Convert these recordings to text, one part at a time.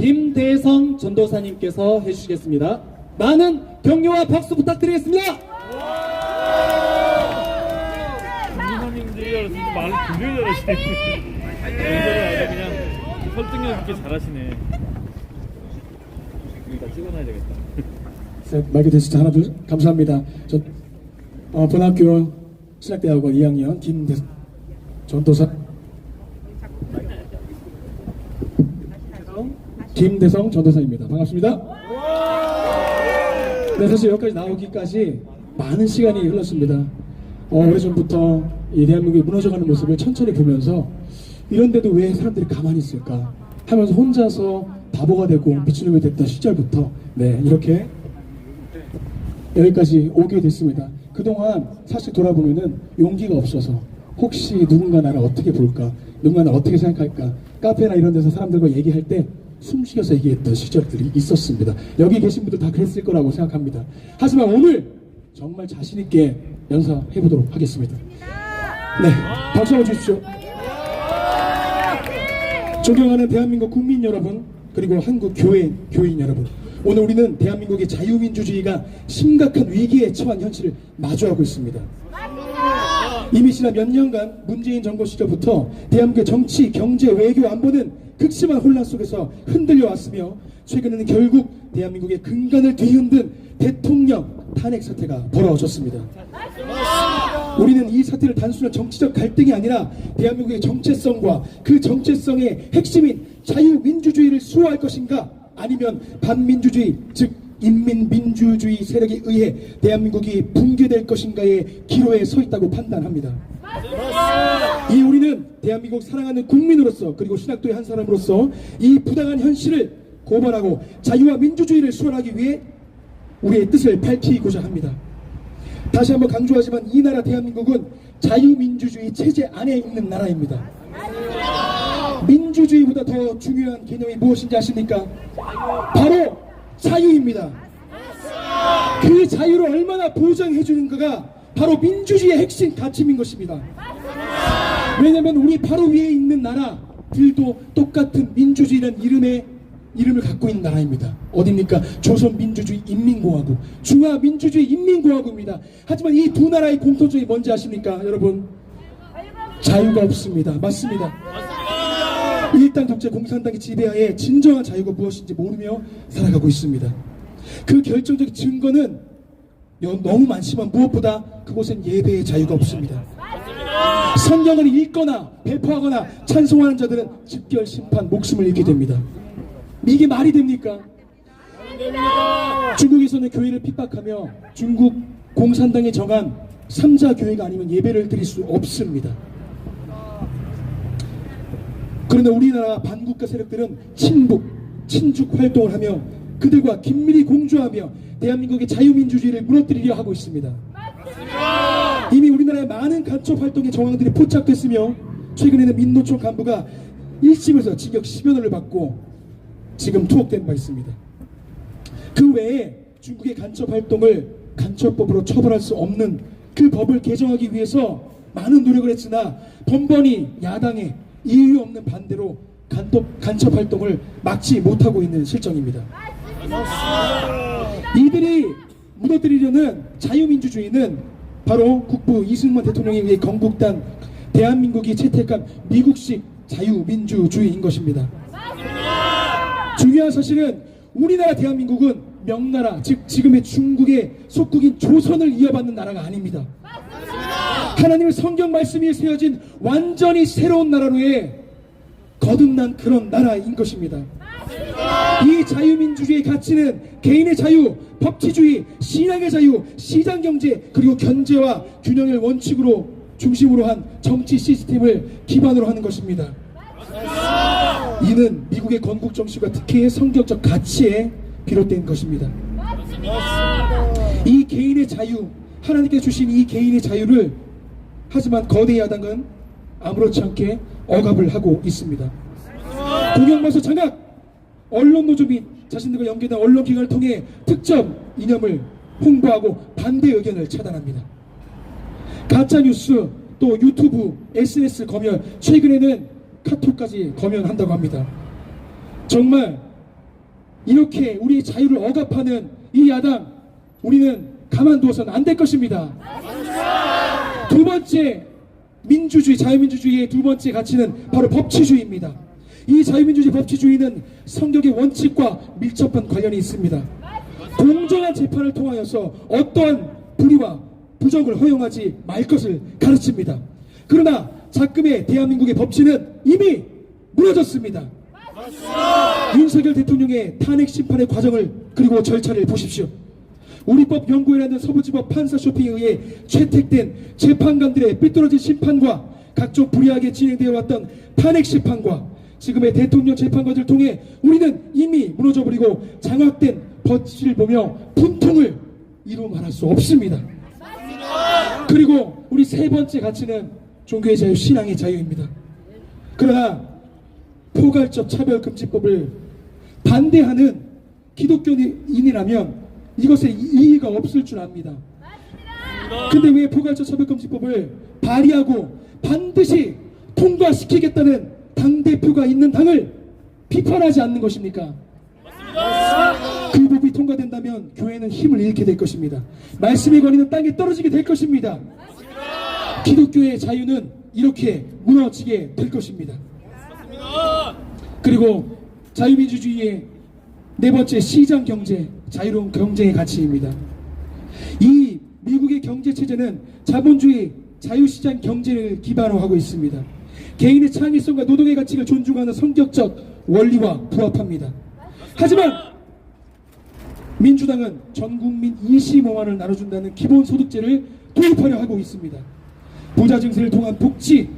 김대성 전도사님께서 해주시겠습니다. 많은 격려와 박수 부탁드리겠습니다. 알았으니까 말을 굉장히 잘하시네. 그냥 설득력 있게 잘하시네. 여기다 찍어놔야 되겠다. 네, 마이크 테스트 하나 둘 감사합니다. 저 어, 본학교 신학대학원 2학년 김대 전도사 김대성 전도사입니다. 반갑습니다. 네, 사실 여기까지 나오기까지 많은 시간이 흘렀습니다. 어, 오래전부터 이 대한민국이 무너져가는 모습을 천천히 보면서 이런데도 왜 사람들이 가만히 있을까 하면서 혼자서 바보가 되고 미친놈이 됐던 시절부터 네, 이렇게 여기까지 오게 됐습니다. 그동안 사실 돌아보면은 용기가 없어서 혹시 누군가 나를 어떻게 볼까, 누군가 나를 어떻게 생각할까, 카페나 이런 데서 사람들과 얘기할 때 숨쉬어서 얘기했던 시절들이 있었습니다. 여기 계신 분들 다 그랬을 거라고 생각합니다. 하지만 오늘 정말 자신 있게 연사해 보도록 하겠습니다. 네, 박수 한번 주십시오. 존경하는 대한민국 국민 여러분 그리고 한국 교회 교인 여러분 오늘 우리는 대한민국의 자유민주주의가 심각한 위기에 처한 현실을 마주하고 있습니다. 이미 지난 몇 년간 문재인 정부 시절부터 대한민국의 정치, 경제, 외교, 안보는 극심한 혼란 속에서 흔들려 왔으며 최근에는 결국 대한민국의 근간을 뒤흔든 대통령 탄핵 사태가 벌어졌습니다. 우리는 이 사태를 단순한 정치적 갈등이 아니라 대한민국의 정체성과 그 정체성의 핵심인 자유민주주의를 수호할 것인가 아니면 반민주주의 즉 인민민주주의 세력에 의해 대한민국이 붕괴될 것인가의 기로에 서 있다고 판단합니다. 이 우리는 대한민국 사랑하는 국민으로서 그리고 신학도의 한 사람으로서 이 부당한 현실을 고발하고 자유와 민주주의를 수호하기 위해 우리의 뜻을 밝히고자 합니다. 다시 한번 강조하지만 이 나라 대한민국은 자유민주주의 체제 안에 있는 나라입니다. 민주주의보다 더 중요한 개념이 무엇인지 아십니까? 바로 자유입니다. 그 자유를 얼마나 보장해 주는가가 바로 민주주의의 핵심 가치인 것입니다. 왜냐하면 우리 바로 위에 있는 나라들도 똑같은 민주주의라는 이름의 이름을 갖고 있는 나라입니다. 어딥니까? 조선민주주의 인민공화국, 중화민주주의 인민공화국입니다. 하지만 이 두 나라의 공통점이 뭔지 아십니까, 여러분? 자유가 없습니다. 맞습니다. 일당 독재 공산당의 지배하에 진정한 자유가 무엇인지 모르며 살아가고 있습니다. 그 결정적인 증거는 여- 너무 많지만 무엇보다 그곳엔 예배의 자유가 없습니다. 성경을 읽거나 배포하거나 찬송하는 자들은 즉결 심판 목숨을 잃게 됩니다. 이게 말이 됩니까? 중국에서는 교회를 핍박하며 중국 공산당이 정한 3자 교회가 아니면 예배를 드릴 수 없습니다. 그런데 우리나라 반국가 세력들은 친북, 친죽 활동을 하며 그들과 긴밀히 공조하며 대한민국의 자유민주주의를 무너뜨리려 하고 있습니다. 이미 우리나라의 많은 간첩 활동의 정황들이 포착됐으며 최근에는 민노총 간부가 1심에서 징역 10여 년을 받고 지금 투옥된 바 있습니다. 그 외에 중국의 간첩 활동을 간첩법으로 처벌할 수 없는 그 법을 개정하기 위해서 많은 노력을 했으나 번번이 야당의 이유 없는 반대로 간첩, 간첩 활동을 막지 못하고 있는 실정입니다. 이들이 무너뜨리려는 자유민주주의는 바로 국부 이승만 대통령에 의해 건국단 대한민국이 채택한 미국식 자유민주주의인 것입니다. 중요한 사실은 우리나라 대한민국은 명나라 즉 지금의 중국의 속국인 조선을 이어받는 나라가 아닙니다. 하나님의 성경 말씀이 세워진 완전히 새로운 나라로 의 거듭난 그런 나라인 것입니다. 이 자유민주주의의 가치는 개인의 자유, 법치주의, 신앙의 자유, 시장 경제 그리고 견제와 균형을 원칙으로 중심으로 한 정치 시스템을 기반으로 하는 것입니다. 이는 미국의 건국 정치과 특혜의 성격적 가치에 비롯된 것입니다. 이 개인의 자유, 하나님께서 주신 이 개인의 자유를 하지만 거대 야당은 아무렇지 않게 억압을 하고 있습니다. 공영방송 장악, 언론 노조 및 자신들과 연계된 언론기관을 통해 특정 이념을 홍보하고 반대 의견을 차단합니다. 가짜뉴스 또 유튜브, SNS 검열, 최근에는 카톡까지 검열한다고 합니다. 정말 이렇게 우리의 자유를 억압하는 이 야당 우리는 가만두어서는 안 될 것입니다. 두 번째 민주주의 자유민주주의의 두 번째 가치는 바로 법치주의입니다. 이 자유민주주의 법치주의는 성격의 원칙과 밀접한 관련이 있습니다. 공정한 재판을 통하여서 어떠한 불의와 부정을 허용하지 말 것을 가르칩니다. 그러나 작금의 대한민국의 법치는 이미 무너졌습니다. 윤석열 대통령의 탄핵 심판의 과정을 그리고 절차를 보십시오. 우리법 연구회라는 서부지법 판사 쇼핑에 의해 채택된 재판관들의 삐뚤어진 심판과 각종 불이하게 진행되어 왔던 탄핵 심판과 지금의 대통령 재판관을 통해 우리는 이미 무너져버리고 장악된 법치를 보며 분통을 이루 말할 수 없습니다. 그리고 우리 세 번째 가치는 종교의 자유, 신앙의 자유입니다. 그러나 포괄적 차별금지법을 반대하는 기독교인이라면 이것에 이의가 없을 줄 압니다. 근데 왜 포괄적 차별금지법을 발의하고 반드시 통과시키겠다는 당대표가 있는 당을 비판하지 않는 것입니까? 그 법이 통과된다면 교회는 힘을 잃게 될 것입니다. 말씀의 권위는 땅에 떨어지게 될 것입니다. 기독교의 자유는 이렇게 무너지게 될 것입니다. 그리고 자유민주주의의 네 번째 시장 경제, 자유로운 경쟁의 가치입니다. 이 미국의 경제 체제는 자본주의 자유시장 경제를 기반으로 하고 있습니다. 개인의 창의성과 노동의 가치를 존중하는 성격적 원리와 부합합니다. 하지만 민주당은 전 국민 25만 원을 나눠준다는 기본소득제를 도입하려 하고 있습니다. 부자 증세를 통한 복지,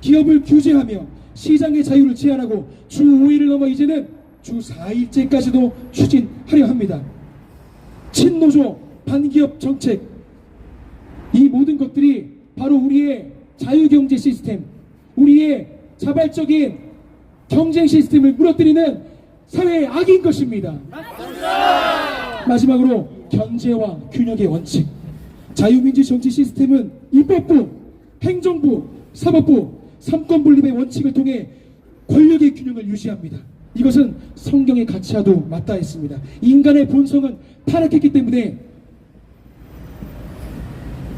기업을 규제하며 시장의 자유를 제한하고 주 5일을 넘어 이제는 주 4일제까지도 추진하려 합니다. 친노조, 반기업 정책, 이 모든 것들이 바로 우리의 자유경제 시스템, 우리의 자발적인 경쟁 시스템을 무너뜨리는 사회의 악인 것입니다. 마지막으로 견제와 균형의 원칙. 자유민주 정치 시스템은 입법부, 행정부, 사법부, 삼권 분립의 원칙을 통해 권력의 균형을 유지합니다. 이것은 성경의 가치와도 맞닿아 있습니다. 인간의 본성은 타락했기 때문에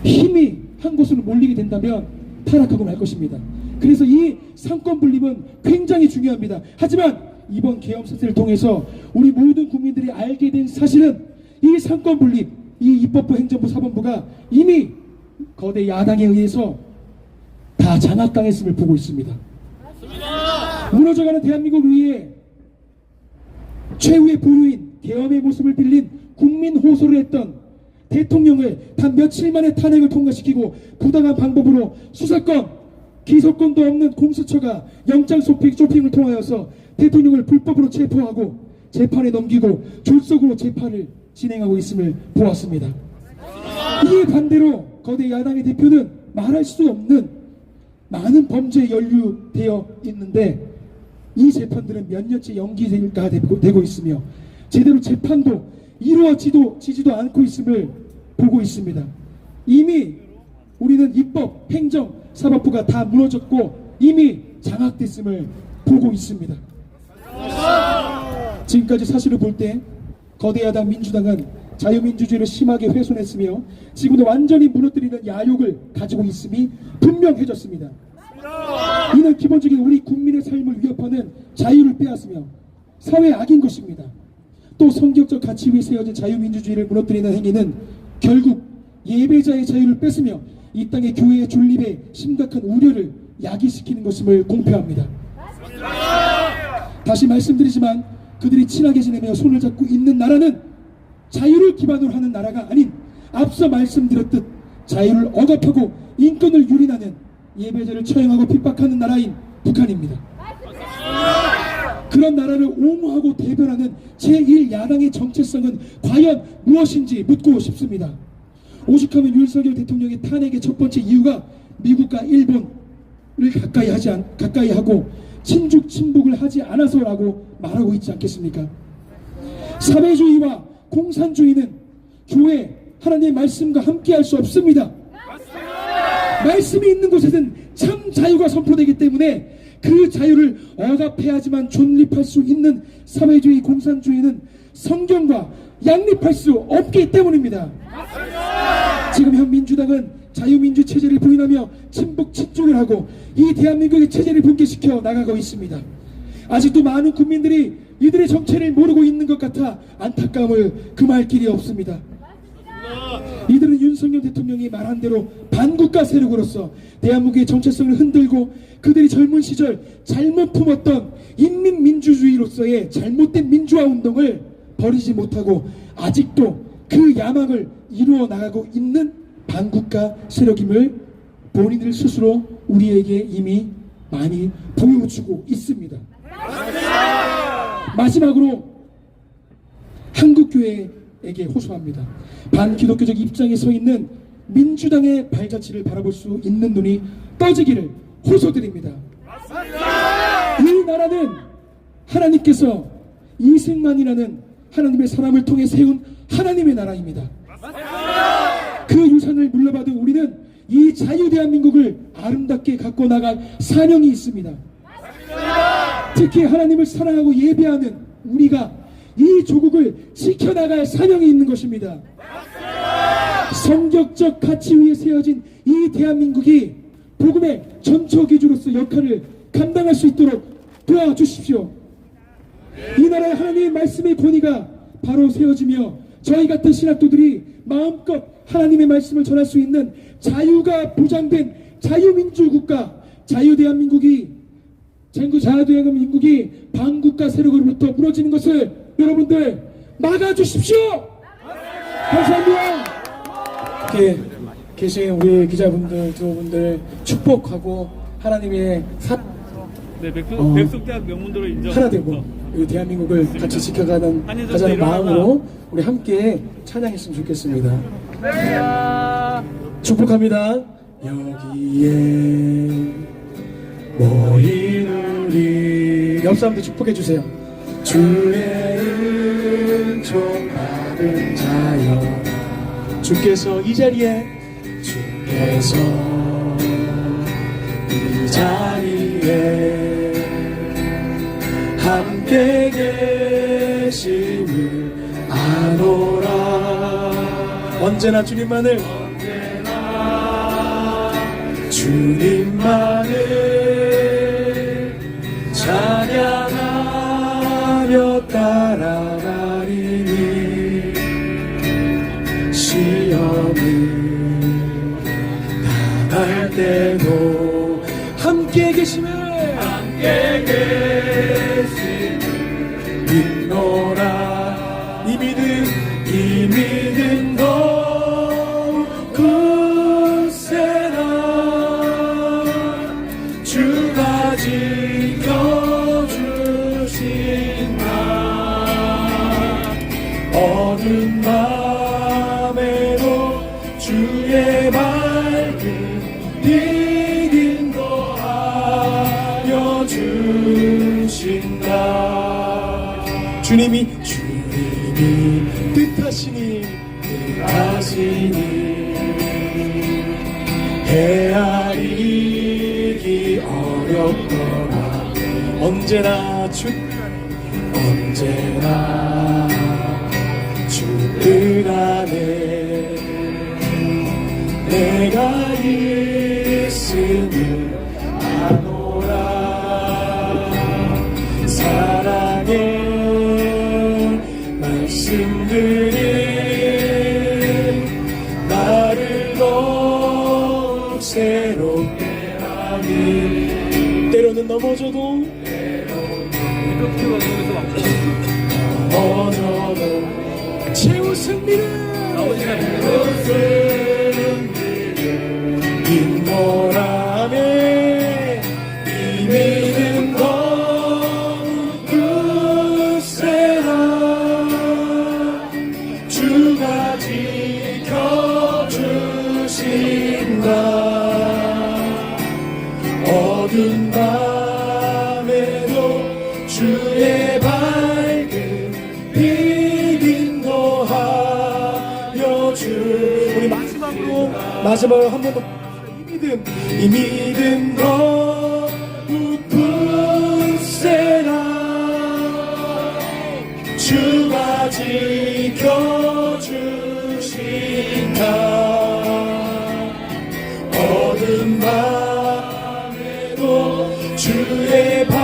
힘이 한 곳으로 몰리게 된다면 타락하고 말 것입니다. 그래서 이 삼권 분립은 굉장히 중요합니다. 하지만 이번 계엄 사태를 통해서 우리 모든 국민들이 알게 된 사실은 이 삼권 분립, 이 입법부, 행정부, 사법부가 이미 거대 야당에 의해서 다 장악당했음을 보고 있습니다. 무너져가는 대한민국 위에 최후의 보루인 계엄의 모습을 빌린 국민 호소를 했던 대통령을 단 며칠 만에 탄핵을 통과시키고 부당한 방법으로 수사권, 기소권도 없는 공수처가 영장 쇼핑, 쇼핑을 통하여서 대통령을 불법으로 체포하고 재판에 넘기고 졸속으로 재판을 진행하고 있음을 보았습니다. 이에 반대로 거대 야당의 대표는 말할 수 없는 많은 범죄에 연루되어 있는데 이 재판들은 몇 년째 연기가 되고, 있으며 제대로 재판도 이루어지도 지지도 않고 있음을 보고 있습니다. 이미 우리는 입법, 행정, 사법부가 다 무너졌고 이미 장악됐음을 보고 있습니다. 지금까지 사실을 볼 때 거대 야당 민주당은 자유민주주의를 심하게 훼손했으며 지금도 완전히 무너뜨리는 야욕을 가지고 있음이 분명해졌습니다. 이는 기본적인 우리 국민의 삶을 위협하는 자유를 빼앗으며 사회 악인 것입니다. 또 성격적 가치 위에 세워진 자유민주주의를 무너뜨리는 행위는 결국 예배자의 자유를 뺏으며 이 땅의 교회의 존립에 심각한 우려를 야기시키는 것임을 공표합니다. 다시 말씀드리지만 그들이 친하게 지내며 손을 잡고 있는 나라는 자유를 기반으로 하는 나라가 아닌 앞서 말씀드렸듯 자유를 억압하고 인권을 유린하는 예배자를 처형하고 핍박하는 나라인 북한입니다. 그런 나라를 옹호하고 대변하는 제1야당의 정체성은 과연 무엇인지 묻고 싶습니다. 오죽하면 윤석열 대통령의 탄핵의 첫 번째 이유가 미국과 일본을 가까이 하지 않, 가까이 하고 친죽 친북을 하지 않아서라고 말하고 있지 않겠습니까? 사회주의와 공산주의는 교회 하나님의 말씀과 함께 할 수 없습니다. 말씀이 있는 곳에는 참 자유가 선포되기 때문에 그 자유를 억압해야지만 존립할 수 있는 사회주의 공산주의는 성경과 양립할 수 없기 때문입니다. 지금 현 민주당은 자유민주 체제를 부인하며 친북 친중을 하고 이 대한민국의 체제를 붕괴시켜 나가고 있습니다. 아직도 많은 국민들이 이들의 정체를 모르고 있는 것 같아 안타까움을 금할 길이 없습니다. 이들은 윤석열 대통령이 말한 대로 반국가 세력으로서 대한민국의 정체성을 흔들고 그들이 젊은 시절 잘못 품었던 인민민주주의로서의 잘못된 민주화 운동을 버리지 못하고 아직도 그 야망을 이루어 나가고 있는 반국가 세력임을 본인들 스스로 우리에게 이미 많이 보여주고 있습니다. 마지막으로 한국교회 에게 호소합니다. 반기독교적 입장에 서 있는 민주당의 발자취를 바라볼 수 있는 눈이 떠지기를 호소드립니다. 이 나라는 하나님께서 이승만이라는 하나님의 사람을 통해 세운 하나님의 나라입니다. 그 유산을 물려받은 우리는 이 자유 대한민국을 아름답게 갖고 나갈 사명이 있습니다. 특히 하나님을 사랑하고 예배하는 우리가 이 조국을 지켜나갈 사명이 있는 것입니다. 성격적 가치 위에 세워진 이 대한민국이 복음의 전초 기주로서 역할을 감당할 수 있도록 도와주십시오. 이 나라의 하나님의 말씀의 권위가 바로 세워지며 저희 같은 신학도들이 마음껏 하나님의 말씀을 전할 수 있는 자유가 보장된 자유민주국가 자유대한민국이 전국 자유대한민국이 반국가 세력으로부터 무너지는 것을 여러분들 막아주십시오. 감사합니다. 이렇게 계신 우리 기자분들 두 분들 축복하고 하나님의 사, 네, 백석, 어. 백석대학 명문도로 인정. 하나 되고 이 대한민국을 같이 지켜가는 가자는. 마음으로 우리 함께 찬양했으면 좋겠습니다. 축복합니다. 여기에 모인 우리 옆 사람들 축복해 주세요. 주의 은총 받은 자여. 주께서 이 자리에 주께서 이 자리에 함께 계심을 아노라. 언제나 주님만을 주님만을 찬양하며 따라 때도 함께 계심을 함께 계심을 믿노 뜻하시니 헤아리기 어렵더라 언제나 주 언제나 주들 안에 내가 있음을 때로는 넘어져도 막 넘어져도 최후 승리를! 아버지가 마지막으로 한번 더. 이 믿음 이 믿음 너무은 세라 주가 지켜주신다 어둠 밤에도 주의 밤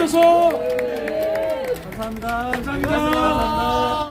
하나